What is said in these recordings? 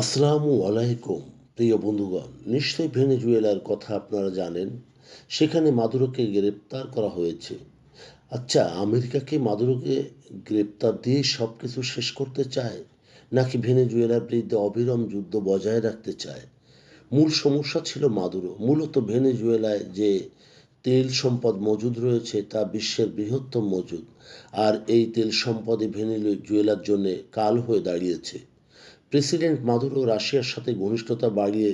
আসসালামু আলাইকুম, প্রিয় বন্ধুগণ। নিশ্চয়ই ভেনেজুয়েলার কথা আপনারা জানেন, সেখানে মাদুরোকে গ্রেপ্তার করা হয়েছে। আচ্ছা আমেরিকা কি মাদুরোকে গ্রেপ্তার দিয়ে সব কিছু শেষ করতে চায়, নাকি ভেনেজুয়েলার বিরুদ্ধে অবিরাম যুদ্ধ বজায় রাখতে চায়? মূল সমস্যা ছিল মাদুরো। মূলত ভেনেজুয়েলায় যে তেল সম্পদ মজুদ রয়েছে, তা বিশ্বের বৃহত্তম মজুদ। আর এই তেল সম্পদই ভেনেজুয়েলার জন্য কাল হয়ে দাঁড়িয়েছে। প্রেসিডেন্ট মাদুরো রাশিয়ার সাথে ঘনিষ্ঠতা বাড়িয়ে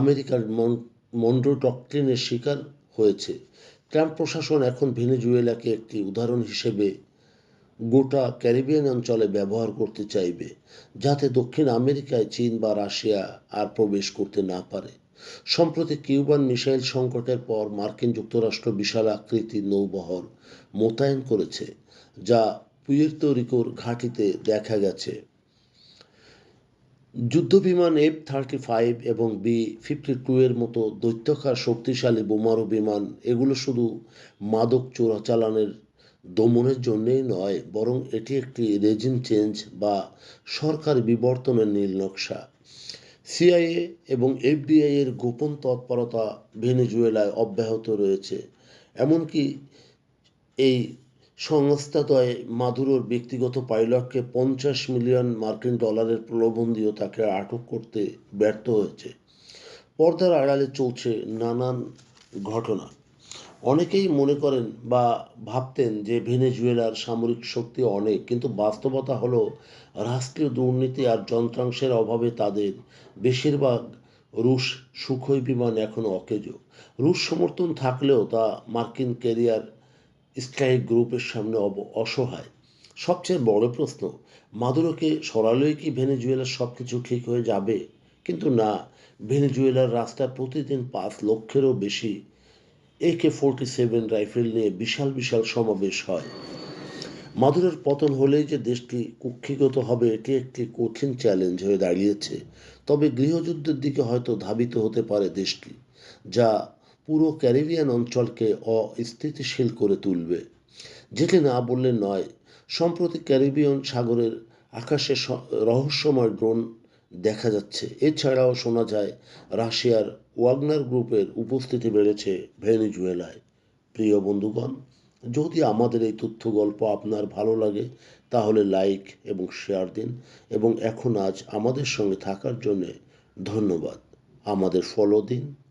আমেরিকার মন্ডো ডক্ট্রিনের শিকার হয়েছে। ট্রাম্প প্রশাসন এখন ভেনেজুয়েলাকে একটি উদাহরণ হিসেবে গোটা ক্যারিবিয়ান অঞ্চলে ব্যবহার করতে চাইবে, যাতে দক্ষিণ আমেরিকায় চীন বা রাশিয়া আর প্রবেশ করতে না পারে। সম্প্রতি কিউবান মিসাইল সংকটের পর মার্কিন যুক্তরাষ্ট্র বিশাল আকৃতির নৌবহর মোতায়েন করেছে, যা পুয়ের্তো রিকোর ঘাঁটিতে দেখা গেছে। যুদ্ধবিমান এফ থার্টি ফাইভ এবং বি ফিফটি টু এর মতো দৈত্যকার শক্তিশালী বোমারু বিমান, এগুলো শুধু মাদক চোরাচালানের দমনের জন্যেই নয়, বরং এটি একটি রেজিম চেঞ্জ বা সরকার বিবর্তনের নীল নকশা। সিআইএ এবং এফবিআই এর গোপন তৎপরতা ভেনেজুয়েলায় অব্যাহত রয়েছে, এমনকি এই সংস্থাদ্বয় মাদুরোর ব্যক্তিগত পাইলটকে পঞ্চাশ মিলিয়ন মার্কিন ডলারের প্রলোভন দিয়েও তাকে আটক করতে ব্যর্থ হয়েছে। পর্দার আড়ালে চলছে নানান ঘটনা। অনেকেই মনে করেন বা ভাবতেন যে ভেনেজুয়েলার সামরিক শক্তি অনেক, কিন্তু বাস্তবতা হলো রাষ্ট্রীয় দুর্নীতি আর যন্ত্রাংশের অভাবে তাদের বেশিরভাগ রুশ সুখই বিমান এখনও অকেজ। রুশ সমর্থন থাকলেও তা মার্কিন ক্যারিয়ার স্ট্রাইক গ্রুপের সামনে অব, অসহায়। সবচেয়ে বড় প্রশ্ন, মাদুরোকে সরালেই কি ভেনেজুয়েলার সব কিছু ঠিক হয়ে যাবে? কিন্তু না, ভেনেজুয়েলার রাস্তায় প্রতিদিন পাঁচ লক্ষেরও বেশি একে ফোরটি সেভেন রাইফেল নিয়ে বিশাল বিশাল সমাবেশ হয়। মাদুরের পতন হলেই যে দেশটি কুক্ষিগত হবে, এটি একটি কঠিন চ্যালেঞ্জ হয়ে দাঁড়িয়েছে। তবে গৃহযুদ্ধের দিকে হয়তো ধাবিত হতে পারে দেশটি, যা পুরো ক্যারিবিয়ান অঞ্চলকে অস্থিতিশীল করে তুলবে। যেটি না বললে নয়, সম্প্রতি ক্যারিবিয়ান সাগরের আকাশে রহস্যময় ড্রোন দেখা যাচ্ছে। এছাড়াও শোনা যায়, রাশিয়ার ওয়াগনার গ্রুপের উপস্থিতি বেড়েছে ভেনিজুয়েলায়। প্রিয় বন্ধুগণ, যদি আমাদের এই তথ্য গল্প আপনার ভালো লাগে, তাহলে লাইক এবং শেয়ার দিন এবং এখন আজ আমাদের সঙ্গে থাকার জন্যে ধন্যবাদ। আমাদের ফলো দিন।